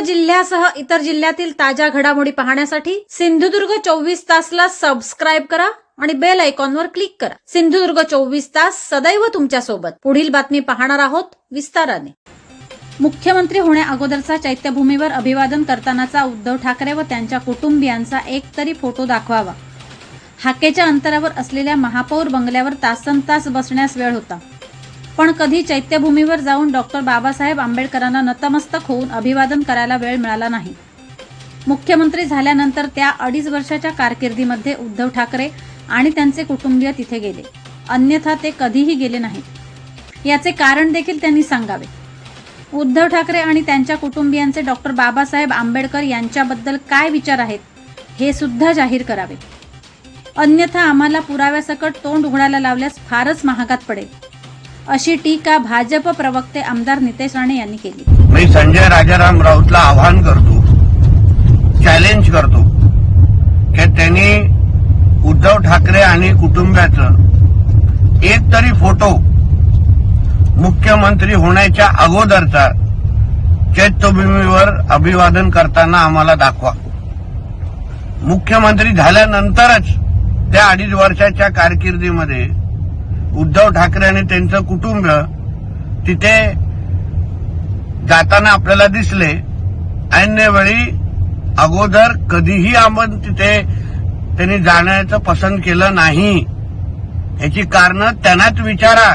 जिल्ह्यासह इतर जिल्ह्यातील ताज्या घडामोडी पाहण्यासाठी सिंधुदुर्ग चोवीस तासला सबस्क्राईब करा आणि बेल आयकॉनवर क्लिक करा. सिंधुदुर्ग चोवीस तास सदैव तुमच्यासोबत. पुढील बातमी पाहणार आहोत विस्ताराने. मुख्यमंत्री होण्या अगोदरचा चैत्यभूमीवर अभिवादन करतानाचा उद्धव ठाकरे व त्यांच्या कुटुंबियांचा एक तरी फोटो दाखवावा. हाकेच्या अंतरावर असलेल्या महापौर बंगल्यावर तासन तास बसण्यास वेळ होता. पण कधी चैत्यभूमीवर जाऊन डॉक्टर बाबासाहेब आंबेडकरांना नतमस्तक होऊन अभिवादन करायला वेळ मिळाला नाही. मुख्यमंत्री झाल्यानंतर त्या अडीच वर्षाच्या कारकिर्दीमध्ये उद्धव ठाकरे आणि त्यांचे कुटुंबीय तिथे गेले. अन्यथा ते कधीही गेले नाहीत. याचे कारण देखील त्यांनी सांगावे. उद्धव ठाकरे आणि त्यांच्या कुटुंबियांचे डॉक्टर बाबासाहेब आंबेडकर यांच्याबद्दल काय विचार आहेत हे सुद्धा जाहीर करावे. अन्यथा आम्हाला पुराव्यासकट तोंड उघडायला लावल्यास फारच महागात पडेल. अशी टीका भाजप प्रवक्ते आमदार नितेश राणे यांनी केली. मी संजय राजाराम राऊतला आव्हान करतो चॅलेंज करतो की त्यांनी उद्धव ठाकरे आणि कुटुंबाचं एक तरी फोटो मुख्यमंत्री होण्याच्या अगोदरचा चैत्यभूमीवर अभिवादन करताना आम्हाला दाखवा. मुख्यमंत्री झाल्यानंतरच त्या अडीच वर्षाच्या कारकिर्दीमध्ये उद्धव ठाकरे आणि त्यांचं कुटुंब तिथे जाताना आपल्याला दिसले. अन्यवेळी अगोदर कधीही आपण तिथे त्यांनी जाण्याचं पसंत केलं नाही. याची कारण त्यांनाच विचारा.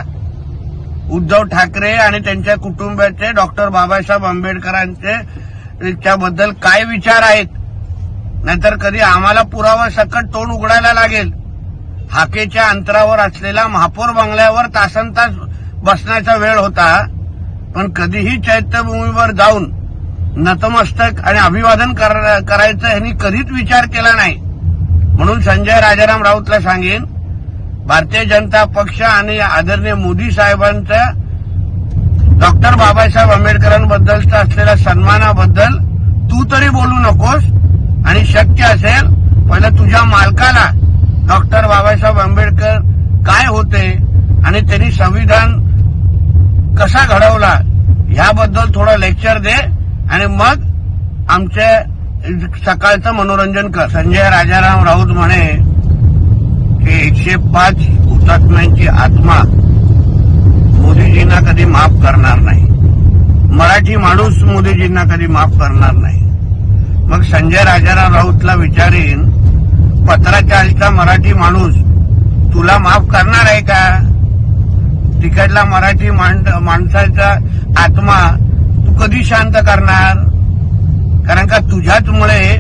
उद्धव ठाकरे आणि त्यांच्या कुटुंबाचे डॉक्टर बाबासाहेब आंबेडकरांचे त्याबद्दल काय विचार आहेत? नाहीतर कधी आम्हाला पुरावा सकट तोंड उघडायला लागेल. हाकेच्या अंतरावर असलेला महापौर बंगल्यावर तासन तास बसण्याचा वेळ होता पण कधीही चैत्यभूमीवर जाऊन नतमस्तक आणि अभिवादन करायचं यांनी कधीच विचार केला नाही. म्हणून संजय राजाराम राऊतला सांगेन भारतीय जनता पक्ष आणि आदरणीय मोदी साहेबांचा डॉक्टर बाबासाहेब आंबेडकरांबद्दलचा असलेल्या सन्मानाबद्दल तू तरी बोलू नकोस आणि शक्य असेल पहिलं तुझ्या मालकाला डॉक्टर बाबासाहेब आंबेडकर काय होते आणि त्यांनी संविधान कसा घडवला ह्याबद्दल थोडं लेक्चर दे आणि मग आमचे सकाळचं मनोरंजन कर. संजय राजाराम राऊत म्हणे की एकशे पाच हुतात्म्यांची आत्मा मोदीजींना कधी माफ करणार नाही. मराठी माणूस मोदीजींना कधी माफ करणार नाही. मग संजय राजाराम राऊतला विचारेन पत्राच्या मराठी माणूस तुला माफ करणार आहे का? तिकडला मराठी माणसाचा आत्मा तू कधी शांत करणार? कारण का तुझ्याचमुळे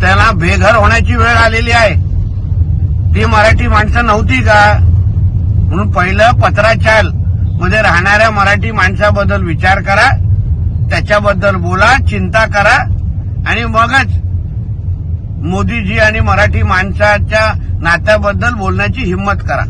त्याला बेघर होण्याची वेळ आलेली आहे. ती मराठी माणसं नव्हती का? म्हणून पहिलं पत्राचाल मध्ये राहणाऱ्या मराठी माणसाबद्दल विचार करा. त्याच्याबद्दल बोला चिंता करा आणि मगच मोदीजी आणि मराठी माणसाच्या नात्याबद्दल बोलण्याची हिंमत करा.